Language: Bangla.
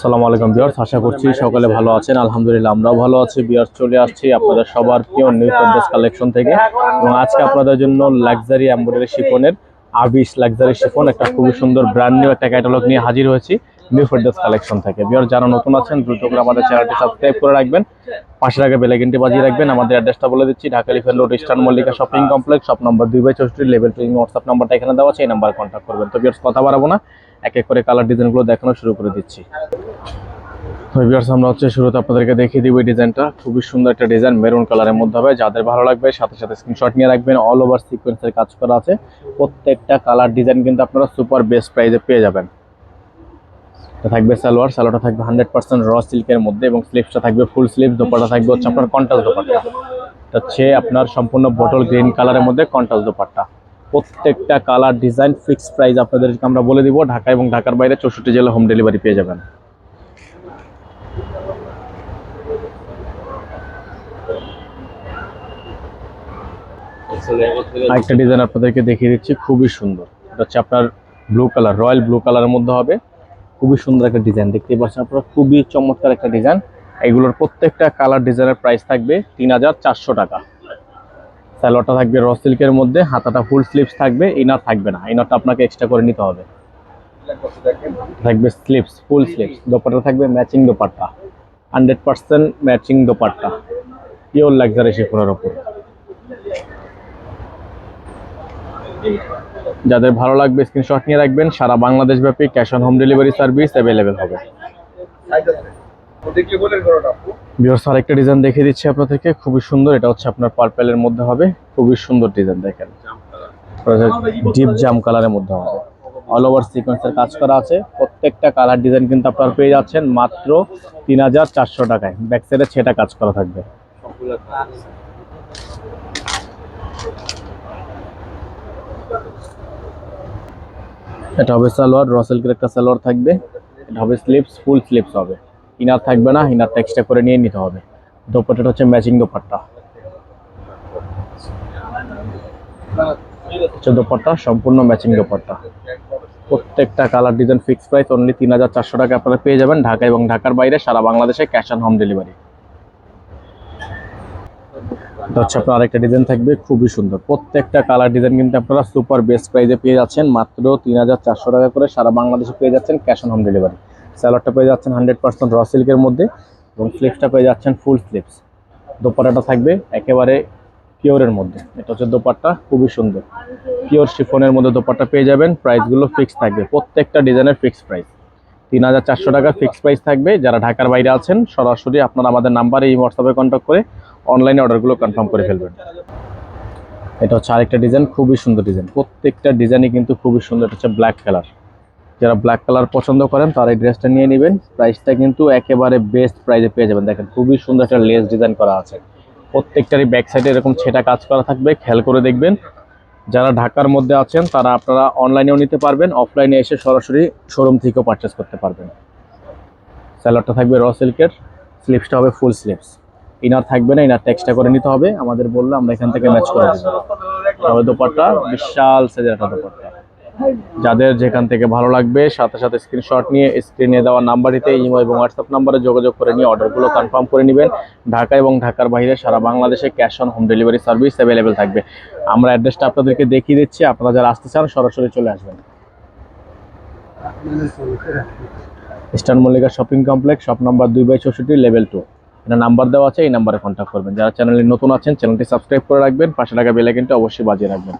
সালাম আলাইকুম বিয়ার্স আশা করছি সকালে ভালো আছেন। আলহামদুলিল্লাহ, আমরাও ভালো আছি। বিয়ার্স চলে আসছি আপনাদের সবার প্রিয় নিউ ফেডার্স কালেকশন থেকে। এবং আজকে আপনাদের জন্য লাক্সারি এমব্রয়ডারি শিফনের আবিস লাক্সারি শিফন, একটা খুবই সুন্দর ব্র্যান্ড নিউ একটা ক্যাটালগ নিয়ে হাজির হয়েছি নিউ ফেডার্স কালেকশন থেকে। বিয়ার যারা নতুন আছেন, দ্রুত করে আমাদের চ্যানেলটি সাবস্ক্রাইব করে রাখবেন। পাশের আগে বেলাইকিনটি বাজিয়ে রাখবেন। আমাদের অ্যাড্রেসটা বলে দিচ্ছি, Dhaka elephant road eastern Mallika shopping complex shop number দুই বাই চৌষট্টি লেভেল টু হোয়াটসঅ্যাপ নাম্বারটা এখানে দেওয়া আছে, এই নাম্বারে কন্ট্যাক্ট করবেন। তো বিয়ার্স কথা বাড়াবো না। এক এক করে কালার ডিজাইনগুলো দেখানো শুরু করে দিচ্ছি। আমরা হচ্ছে শুরুতে আপনাদেরকে দেখিয়ে দিব এই ডিজাইনটা খুবই সুন্দর একটা ডিজাইন মেরুন কালারের মধ্যে হবে। যাদের ভালো লাগবে, সাথে সাথে স্ক্রিনশট নিয়ে রাখবেন। অল ওভার সিকোয়েন্সের কাজ করা আছে। প্রত্যেকটা কালার ডিজাইন কিন্তু আপনারা সুপার বেস্ট প্রাইসে পেয়ে যাবেন। থাকবে সালোয়ার। সালোয়ারটা থাকবে হান্ড্রেড পার্সেন্ট র সিল্কের মধ্যে এবং স্লিপসটা থাকবে ফুল স্লিভ দোপাটা থাকবে হচ্ছে আপনার কন্টাস দোপাট্টা। এটা হচ্ছে আপনার সম্পূর্ণ বটল গ্রিন কালারের মধ্যে কন্টাস দোপাট্টা। প্রত্যেকটা কালার ডিজাইন ফিক্স প্রাইস আপনাদেরকে আমরা বলে দিব। ঢাকা এবং ঢাকার বাইরে চৌষট্টি জেলা হোম ডেলিভারি পেয়ে যাবেন। আরেকটা ডিজাইন আপনাদেরকে দেখিয়ে দিচ্ছি, খুবই সুন্দর। এটা হচ্ছে আপনার ব্লু কালার, রয়্যাল ব্লু কালারের মধ্যে হবে। খুবই সুন্দর একটা ডিজাইন, দেখতেই পাচ্ছেন আপনারা, খুবই চমৎকার একটা ডিজাইন। এগুলোর প্রত্যেকটা কালার ডিজাইনের প্রাইস থাকবে তিন হাজার চারশো টাকা। স্যালোয়ারটা থাকবে র সিল্কের মধ্যে, হাতাটা ফুল স্লিপস থাকবে ইনার থাকবে না ইনারটা আপনাকে এক্সট্রা করে নিতে হবে। থাকবে স্লিপস ফুল স্লিপস দোপাট্টা থাকবে matching dupatta hundred percent matching dupatta pure luxury শিফনের ওপর যাদের ভালো লাগবে স্ক্রিনশট নিয়ে রাখবেন, সারা বাংলাদেশ ব্যাপী cash on home delivery service available হবে। বিয়ার্স আরেকটা ডিজাইন দেখিয়ে দিচ্ছি আপনাদেরকে। খুবই সুন্দর, এটা হচ্ছে আপনার পার্পেলের মধ্যে হবে। খুবই সুন্দর ডিজাইন দেখেন। ডিপ জাম কালারের মধ্যে হবে। অল ওভার সিকোয়েন্সের কাজ করা আছে। প্রত্যেকটা কালার ডিজাইন কিন্তু আপনারা পেয়ে যাচ্ছেন মাত্র তিন হাজার চারশো টাকায়। ব্যাক সাইডে ছেটা কাজ করা থাকবে। এটা হবে সালোয়ার র সিল্কের একটা সালোয়ার থাকবে। এটা হবে স্লিপস ফুল স্লিপস হবে। ইনার থাকবে না ইনারটা এক্সট্রা করে নিয়ে নিতে হবে। দোপাট্টাটা হচ্ছে ম্যাচিং দোপাট্টা। হচ্ছে দোপাট্টা, সম্পূর্ণ ম্যাচিং দোপাট্টা। প্রত্যেকটা colour design fix price only তিন হাজার চারশো টাকা আপনারা পেয়ে যাবেন ঢাকা এবং ঢাকার বাইরে, সারা বাংলাদেশে ক্যাশ অন হোম ডেলিভারি হচ্ছে আপনার আরেকটা ডিজাইন থাকবে, খুবই সুন্দর। প্রত্যেকটা কালার ডিজাইন কিন্তু আপনারা সুপার বেস্ট প্রাইসে পেয়ে যাচ্ছেন, মাত্র তিন হাজার চারশো টাকা করে সারা বাংলাদেশে পেয়ে যাচ্ছেন ক্যাশ অন হোম ডেলিভারি স্যালাডটা পেয়ে যাচ্ছেন হান্ড্রেড পার্সেন্ট র সিল্কের মধ্যে এবং স্লিপসটা পেয়ে যাচ্ছেন ফুল স্লিপস দোপাট্টাটা থাকবে একেবারে পিওরের মধ্যে। এটা হচ্ছে দোপাট্টা, খুবই সুন্দর। পিওর শিফনের মধ্যে দোপাট্টা পেয়ে যাবেন। প্রাইসগুলো ফিক্স থাকবে। প্রত্যেকটা ডিজাইনের ফিক্স প্রাইস তিন হাজার চারশো টাকা ফিক্স প্রাইস থাকবে। যারা ঢাকার বাইরে আছেন, সরাসরি আপনারা আমাদের নাম্বারে এই হোয়াটসঅ্যাপে কন্ট্যাক্ট করে অনলাইনে অর্ডারগুলো কনফার্ম করে ফেলবেন। এটা হচ্ছে আরেকটা ডিজাইন খুবই সুন্দর ডিজাইন প্রত্যেকটা ডিজাইনই কিন্তু খুবই সুন্দর। এটা হচ্ছে ব্ল্যাক কালার যারা ব্ল্যাক কালার পছন্দ করেন, তারা এই ড্রেসটা নিয়ে নেবেন। প্রাইসটা কিন্তু একেবারে বেস্ট প্রাইসে পেয়ে যাবেন। দেখেন, খুবই সুন্দর একটা লেস ডিজাইন করা আছে। প্রত্যেকটারই ব্যাক সাইডে এরকম ছেটা কাজ করা থাকবে, খেয়াল করে দেখবেন। যারা ঢাকার মধ্যে আছেন, তারা আপনারা অনলাইনেও নিতে পারবেন অফলাইনে এসে সরাসরি শোরুম থেকেও পারচেস করতে পারবেন। স্যালাডটা থাকবে র সিল্কের স্লিপসটা হবে ফুল স্লিপস ইনার থাকবে না ইনারটা টেক্সটা করে নিতে হবে। আমাদের বললে, আমরা এখান থেকে ম্যাচ করে দেবো। তবে দোপাট্টা, বিশাল সাইজের একটা দোপাট্টা। যাদের যেখান থেকে ভালো লাগবে, সাথে সাথে স্ক্রিনশট নিয়ে স্ক্রিনে দেওয়া নাম্বারটিতে ইমো এবং হোয়াটসঅ্যাপ নাম্বারে যোগাযোগ করে নিয়ে অর্ডারগুলো কনফার্ম করে নেবেন। ঢাকা এবং ঢাকার বাইরে সারা বাংলাদেশে cash on home delivery service available থাকবে। আমরা অ্যাড্রেসটা আপনাদেরকে দেখিয়ে দিচ্ছি, আপনারা যারা আসতে চান সরাসরি চলে আসবেন। Eastern Mallika shopping complex shop number দুই বাই চৌষট্টি লেভেল টু এটা নাম্বার দেওয়া আছে, এই নাম্বারে কন্ট্যাক্ট করবেন। যারা চ্যানেলে নতুন আছেন চ্যানেলটি সাবস্ক্রাইব করে রাখবেন, পাশে টাকা বেলাইকেনটা অবশ্যই বাজিয়ে রাখবেন।